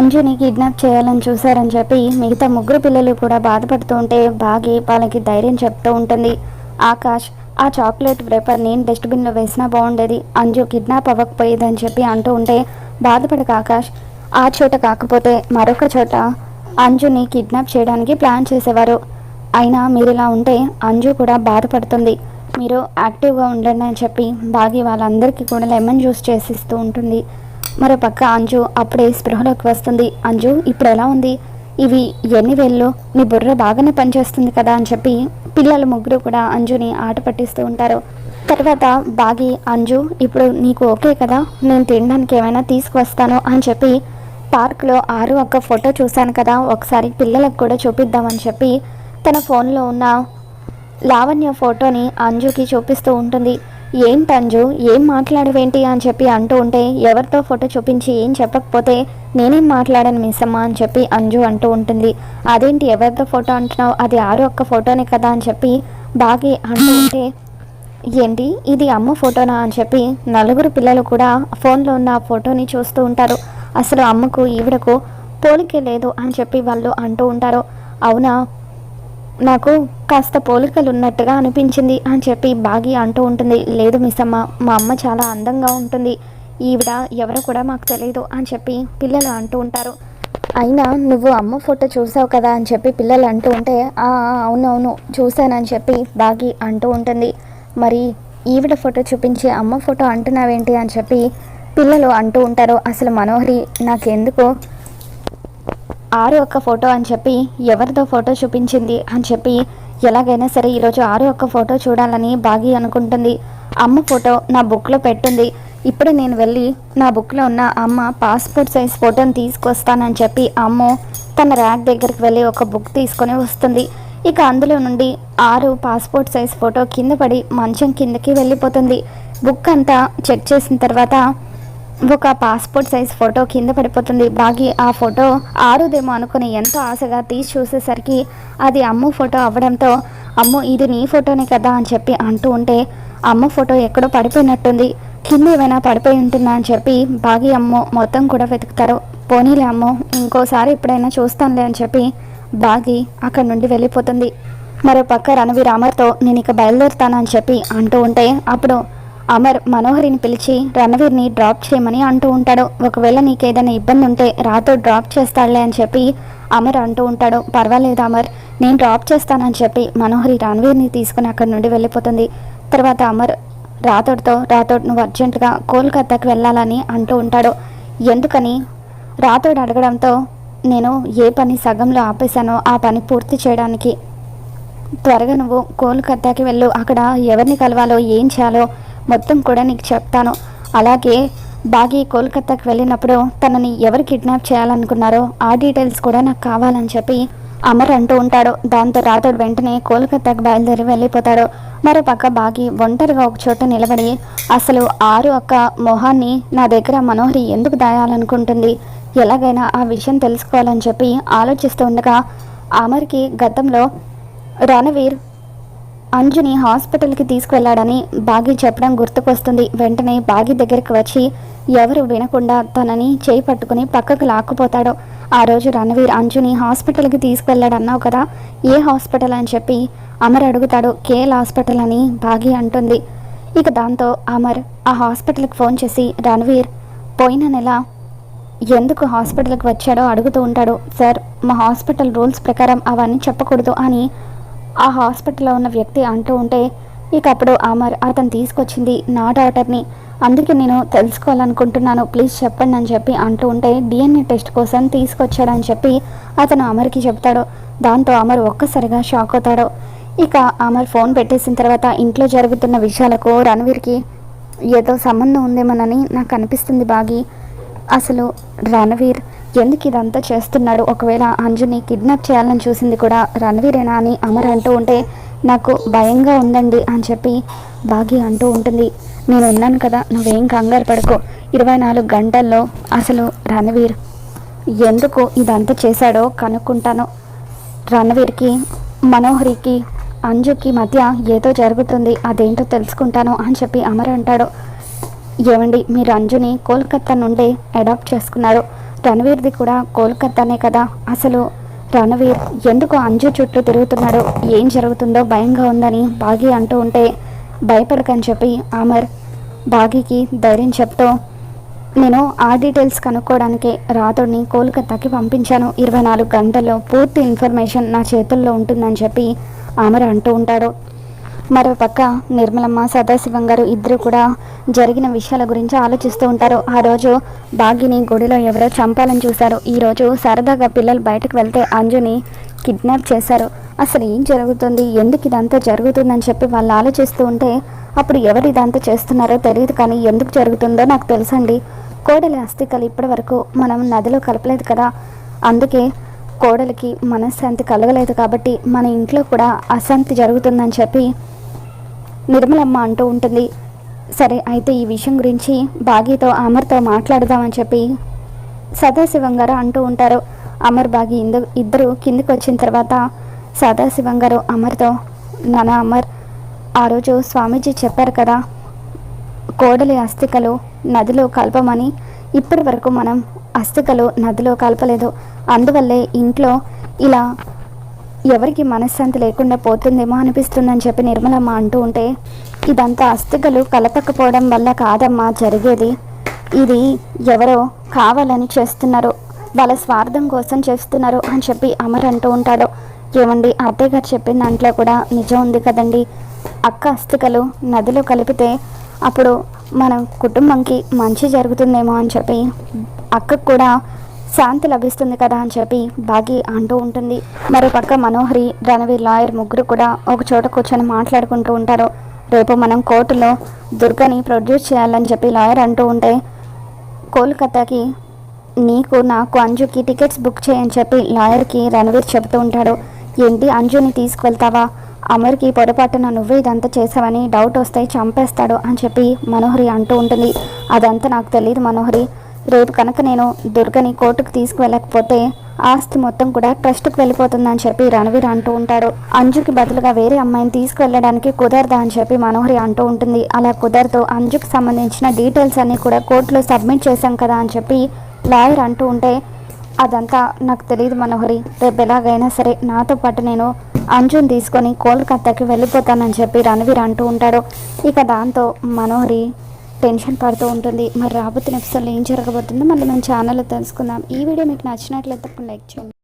అంజుని kidnap చేయాలని చూశారని చెప్పి మిగతా ముగ్గురు పిల్లలు కూడా బాధపడుతూ ఉంటే బాగి వాళ్ళకి ధైర్యం చెప్తూ ఉంటుంది. ఆకాష్ ఆ చాక్లెట్ రేపర్ నేను డస్ట్బిన్లో వేసినా బాగుండేది. అంజు కిడ్నాప్ అవ్వకపోయేదని చెప్పి అంటూ ఉంటే బాధపడక ఆకాష్. ఆ చోట కాకపోతే మరొక చోట అంజుని కిడ్నాప్ చేయడానికి ప్లాన్ చేసేవారు. అయినా మీరు ఇలా ఉంటే అంజు కూడా బాధపడుతుంది. మీరు యాక్టివ్గా ఉండండి అని చెప్పి బాగి వాళ్ళందరికీ కూడా లెమన్ జ్యూస్ చేసిస్తూ ఉంటుంది. మరో పక్క అంజు అప్పుడే స్పృహలోకి వస్తుంది. అంజు ఇప్పుడు ఎలా ఉంది? ఇవి ఎన్ని వేళ్ళు నీ బుర్ర బాగానే పనిచేస్తుంది కదా అని చెప్పి పిల్లలు ముగ్గురు కూడా అంజుని ఆట పట్టిస్తూ ఉంటారు. తర్వాత బాగి అంజు ఇప్పుడు నీకు ఓకే కదా? నేను తినడానికి ఏమైనా తీసుకువస్తాను అని చెప్పి పార్క్లో ఆరు ఒక్క ఫోటో చూశాను కదా? ఒకసారి పిల్లలకు కూడా చూపిద్దామని చెప్పి తన ఫోన్లో ఉన్న లావణ్య ఫోటోని అంజుకి చూపిస్తూ ఉంటుంది. ఏం తంజు? ఏం మాట్లాడవేంటి అని చెప్పి అంటూ ఉంటే ఎవరితో ఫోటో చూపించి ఏం చెప్పకపోతే నేనేం మాట్లాడను మిస్ అమ్మ అని చెప్పి అంజు అంటూ ఉంటుంది. అదేంటి ఎవరితో ఫోటో అంటున్నావు? అది ఆరు ఒక్క ఫోటోనే కదా అని చెప్పి బాగి అంటూ ఉంటే ఏంటి? ఇది అమ్మ ఫోటోనా? అని చెప్పి నలుగురు పిల్లలు కూడా ఫోన్లో ఉన్న ఆ ఫోటోని చూస్తూ ఉంటారు. అసలు అమ్మకు ఈవిడకు పోలికే లేదు అని చెప్పి వాళ్ళు అంటూ ఉంటారు. అవునా? నాకు కాస్త పోలికలు ఉన్నట్టుగా అనిపించింది అని చెప్పి బాగి అంటూ ఉంటుంది. లేదు మిస్ అమ్మ మా అమ్మ చాలా అందంగా ఉంటుంది. ఈవిడ ఎవరో కూడా మాకు తెలియదు అని చెప్పి పిల్లలు అంటూ ఉంటారు. అయినా నువ్వు అమ్మ ఫోటో చూసావు కదా అని చెప్పి పిల్లలు అంటూ ఉంటే "ఆ, అవునవును చూశానని చెప్పి బాగి అంటూ ఉంటుంది. మరి ఈవిడ ఫోటో చూపించి అమ్మ ఫోటో అంటున్నావేంటి అని చెప్పి పిల్లలు అంటూ ఉంటారు. అసలు మనోహరి నాకెందుకో ఆరు ఒక్క ఫోటో అని చెప్పి ఎవరిదో ఫోటో చూపించింది అని చెప్పి ఎలాగైనా సరే ఈరోజు ఆరు ఒక్క ఫోటో చూడాలని బాగి అనుకుంటుంది. అమ్మ ఫోటో నా బుక్లో పెట్టుంది. ఇప్పుడే నేను వెళ్ళి నా బుక్లో ఉన్న అమ్మ పాస్పోర్ట్ సైజ్ ఫోటోని తీసుకొస్తానని చెప్పి అమ్మ తన ర్యాక్ దగ్గరికి వెళ్ళి ఒక బుక్ తీసుకొని వస్తుంది. ఇక అందులో నుండి ఆరు పాస్పోర్ట్ సైజ్ ఫోటో కింద పడి మంచం కిందకి వెళ్ళిపోతుంది. బుక్ అంతా చెక్ చేసిన తర్వాత ఒక పాస్పోర్ట్ సైజ్ ఫోటో కింద పడిపోతుంది. బాగి ఆ ఫోటో ఆరుదేమో అనుకుని ఎంతో ఆశగా తీసి చూసేసరికి అది అమ్ము ఫోటో అవ్వడంతో అమ్ము ఇది నీ ఫోటోనే కదా అని చెప్పి అంటూ ఉంటే అమ్మ ఫోటో ఎక్కడో పడిపోయినట్టుంది. కింద ఏమైనా పడిపోయి ఉంటుందా అని చెప్పి బాగి అమ్ము మొత్తం కూడా వెతుకుతారు. పోనీలే అమ్ము ఇంకోసారి ఎప్పుడైనా చూస్తానులే అని చెప్పి బాగి అక్కడి నుండి వెళ్ళిపోతుంది. మరో పక్క రణవీర్ అమర్తో నేను ఇక బయలుదేరుతానని చెప్పి అంటూ ఉంటే అప్పుడు అమర్ మనోహరిని పిలిచి రణవీర్ని డ్రాప్ చేయమని అంటూ ఉంటాడు. ఒకవేళ నీకేదైనా ఇబ్బంది ఉంటే రాతో డ్రాప్ చేస్తాడులే అని చెప్పి అమర్ అంటూ ఉంటాడు. పర్వాలేదు అమర్ నేను డ్రాప్ చేస్తానని చెప్పి మనోహరి రణవీర్ని తీసుకుని అక్కడి నుండి వెళ్ళిపోతుంది. తర్వాత అమర్ రాతోడితో రాతోడు నువ్వు అర్జెంటుగా కోల్కతాకి వెళ్ళాలని అంటూ ఉంటాడు. ఎందుకని? రాతోడు అడగడంతో నేను ఏ పని సగంలో ఆపేశానో ఆ పని పూర్తి చేయడానికి త్వరగా నువ్వు కోల్కతాకి వెళ్ళు. అక్కడ ఎవరిని కలవాలో ఏం చేయాలో మొత్తం కూడా నీకు చెప్తాను. అలాగే బాగి కోల్కతాకి వెళ్ళినప్పుడు తనని ఎవరు కిడ్నాప్ చేయాలనుకున్నారో ఆ డీటెయిల్స్ కూడా నాకు కావాలని చెప్పి అమర్ అంటూ ఉంటాడు. దాంతో రాతోడు వెంటనే కోల్కతాకి బయలుదేరి వెళ్ళిపోతాడు. మరో పక్క బాగి ఒంటరిగా ఒక చోట నిలబడి అసలు ఆరు అక్క మొహాన్ని నా దగ్గర మనోహరి ఎందుకు దాయాలనుకుంటుంది? ఎలాగైనా ఆ విషయం తెలుసుకోవాలని చెప్పి ఆలోచిస్తూ ఉండగా అమర్కి గతంలో రణవీర్ అంజుని హాస్పిటల్కి తీసుకువెళ్ళాడని బాగి చెప్పడం గుర్తుకొస్తుంది. వెంటనే బాగి దగ్గరికి వచ్చి ఎవరు వినకుండా తనని చేయి పట్టుకుని పక్కకు లాక్కుపోతాడు. ఆ రోజు రణవీర్ అంజుని హాస్పిటల్కి తీసుకువెళ్ళాడు అన్నావు కదా. ఏ హాస్పిటల్ అని చెప్పి అమర్ అడుగుతాడు. కేఎల్ హాస్పిటల్ అని బాగి అంటుంది. ఇక దాంతో అమర్ ఆ హాస్పిటల్కి ఫోన్ చేసి రణవీర్ పోయిన నెల ఎందుకు హాస్పిటల్కి వచ్చాడో అడుగుతూ ఉంటాడు. సార్ మా హాస్పిటల్ రూల్స్ ప్రకారం అవన్నీ చెప్పకూడదు అని ఆ హాస్పిటల్లో ఉన్న వ్యక్తి అంటూ ఉంటే ఇక అప్పుడు అమర్ అతను తీసుకొచ్చింది నా డాటర్ని అందుకే నేను తెలుసుకోవాలనుకుంటున్నాను ప్లీజ్ చెప్పండి అని చెప్పి అంటూ ఉంటే డిఎన్ఏ టెస్ట్ కోసం తీసుకొచ్చాడని చెప్పి అతను అమర్కి చెప్తాడు దాంతో అమర్ ఒక్కసారిగా షాక్ అవుతాడు. ఇక అమర్ ఫోన్ పెట్టేసిన తర్వాత ఇంట్లో జరుగుతున్న విషయాలకు రణవీర్కి ఏదో సంబంధం ఉందేమోనని నాకు అనిపిస్తుంది బాగి. అసలు రణవీర్ ఎందుకు ఇదంతా చేస్తున్నాడు? ఒకవేళ అంజుని కిడ్నాప్ చేయాలని చూసింది కూడా రణవీరేనా అని అమర్ అంటూ ఉంటే నాకు భయంగా ఉందండి అని చెప్పి బాగి అంటూ ఉంటుంది. నేను ఉన్నాను కదా నువ్వేం కంగారు పడుకో. ఇరవై నాలుగు గంటల్లో అసలు రణవీర్ ఎందుకు ఇదంతా చేశాడో కనుక్కుంటాను. రణవీర్కి మనోహరికి అంజుకి మధ్య ఏదో జరుగుతుంది అదేంటో తెలుసుకుంటాను అని చెప్పి అమర్ అంటాడు. ఏమండి మీరు అంజుని కోల్కతా నుండి అడాప్ట్ చేసుకున్నారు. రణవీర్ది కూడా కోల్కతానే కదా. అసలు రణవీర్ ఎందుకు అంజు చుట్టూ తిరుగుతున్నాడో ఏం జరుగుతుందో భయంగా ఉందని బాగి అంటూ ఉంటే భయపడకని చెప్పి అమర్ బాగీకి ధైర్యం చెప్తూ నేను ఆ డీటెయిల్స్ కనుక్కోవడానికి రాతుడిని కోల్కతాకి పంపించాను. ఇరవై నాలుగు గంటల్లో పూర్తి ఇన్ఫర్మేషన్ నా చేతుల్లో ఉంటుందని చెప్పి ఆమర్ అంటూ ఉంటాడు. మరోపక్క నిర్మలమ్మ సదాశివం గారు ఇద్దరు కూడా జరిగిన విషయాల గురించి ఆలోచిస్తూ ఉంటారు. ఆ రోజు బాగిని గుడిలో ఎవరో చంపాలని చూశారు. ఈరోజు సరదాగా పిల్లలు బయటకు వెళ్తే అంజుని కిడ్నాప్ చేశారు. అసలు ఏం జరుగుతుంది? ఎందుకు ఇదంతా జరుగుతుందని చెప్పి వాళ్ళు ఆలోచిస్తూ ఉంటే అప్పుడు ఎవరు ఇదంతా చేస్తున్నారో తెలియదు కానీ ఎందుకు జరుగుతుందో నాకు తెలుసండి. కోడలి అస్థికలు ఇప్పటి వరకు మనం నదిలో కలపలేదు కదా. అందుకే కోడలికి మనశ్శాంతి కలగలేదు కాబట్టి మన ఇంట్లో కూడా అశాంతి జరుగుతుందని చెప్పి నిర్మలమ్మ అంటూ ఉంటుంది. సరే అయితే ఈ విషయం గురించి బాగీతో అమర్తో మాట్లాడదామని చెప్పి సదాశివం గారు అంటూ ఉంటారు. అమర్ బాగి ఇందు ఇద్దరు కిందికి వచ్చిన తర్వాత సదాశివం గారు అమర్తో నానా అమర్ ఆ రోజు స్వామీజీ చెప్పారు కదా కోడలి అస్థికలు నదిలో కలపమని. ఇప్పటి వరకు మనం అస్థికలు నదిలో కలపలేదు. అందువల్లే ఇంట్లో ఇలా ఎవరికి మనశ్శాంతి లేకుండా పోతుందేమో అనిపిస్తుందని చెప్పి నిర్మలమ్మ అంటూ ఉంటే ఇదంతా అస్థికలు కలపకపోవడం వల్ల కాదమ్మా జరిగేది. ఇది ఎవరో కావాలని చేస్తున్నారు. వాళ్ళ స్వార్థం కోసం చేస్తున్నారు అని చెప్పి అమర్ అంటూ ఉంటాడు. ఏమండి అత్తయ్య గారు చెప్పిన దాంట్లో కూడా నిజం ఉంది కదండి. అక్క అస్థికలు నదిలో కలిపితే అప్పుడు మన కుటుంబంకి మంచి జరుగుతుందేమో అని చెప్పి అక్కకు కూడా శాంతి లభిస్తుంది కదా అని చెప్పి బాగి అంటూ ఉంటుంది. మరోపక్క మనోహరి రణవీర్ లాయర్ ముగ్గురు కూడా ఒక చోట కూర్చొని మాట్లాడుకుంటూ ఉంటారు. రేపు మనం కోర్టులో దుర్గని ప్రొడ్యూస్ చేయాలని చెప్పి లాయర్ అంటూ ఉంటే కోల్కతాకి నీకు నాకు అంజుకి టికెట్స్ బుక్ చేయని చెప్పి లాయర్కి రణవీర్ చెబుతూ ఉంటాడు. ఏంటి అంజుని తీసుకువెళ్తావా? అమర్కి పొరపాటున నువ్వే ఇదంతా చేసావని డౌట్ వస్తే చంపేస్తాడు అని చెప్పి మనోహరి అంటూ ఉంటుంది. అదంతా నాకు తెలియదు మనోహరి. రేపు కనుక నేను దుర్గని కోర్టుకు తీసుకువెళ్ళకపోతే ఆస్తి మొత్తం కూడా ట్రస్ట్కి వెళ్ళిపోతుందని చెప్పి రణవీర్ అంటూ ఉంటాడు. అంజుకి బదులుగా వేరే అమ్మాయిని తీసుకువెళ్ళడానికి కుదరదా అని చెప్పి మనోహరి అంటూ ఉంటుంది. అలా కుదరదు. అంజుకి సంబంధించిన డీటెయిల్స్ అన్నీ కూడా కోర్టులో సబ్మిట్ చేశాం కదా అని చెప్పి లాయర్ అంటూ ఉంటే అదంతా నాకు తెలియదు మనోహరి. రేపు ఎలాగైనా సరే నాతో పాటు నేను అంజుని తీసుకొని కోల్కతాకి వెళ్ళిపోతానని చెప్పి రణవీర్ అంటూ ఉంటాడు. ఇక దాంతో మనోహరి టెన్షన్ పడుతూ ఉంటుంది. మరి రాబోతున్న ఎపిసోడ్లో ఏం జరగబోతుందో మళ్ళీ మన ఛానల్లో తెలుసుకుందాం. ఈ వీడియో మీకు నచ్చినట్లయితే లైక్ చేయండి.